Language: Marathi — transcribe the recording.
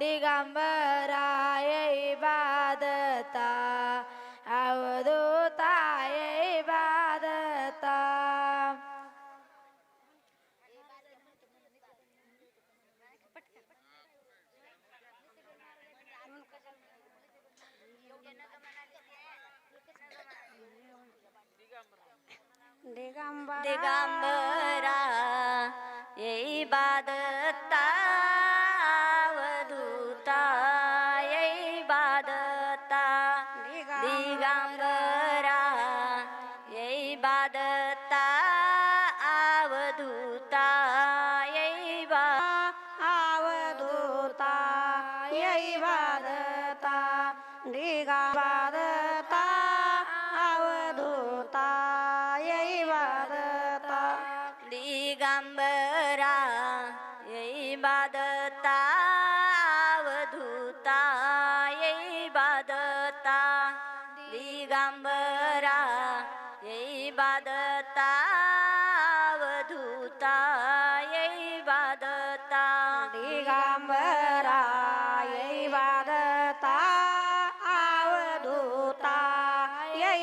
दिगम्बरायै बादता अवधूतायै बादता दिगम्बरा दिगम्बरा यही बादता. दिगंबरा येई बादता आवधूता येई बा आवधूता यै बादता दिगा बादता अवधूता यै बादता दिगंबरा यै बादता दिगम्बरा यै बादता अवधूता यै बादता दिगम्बरा यै बादता अवधूता यै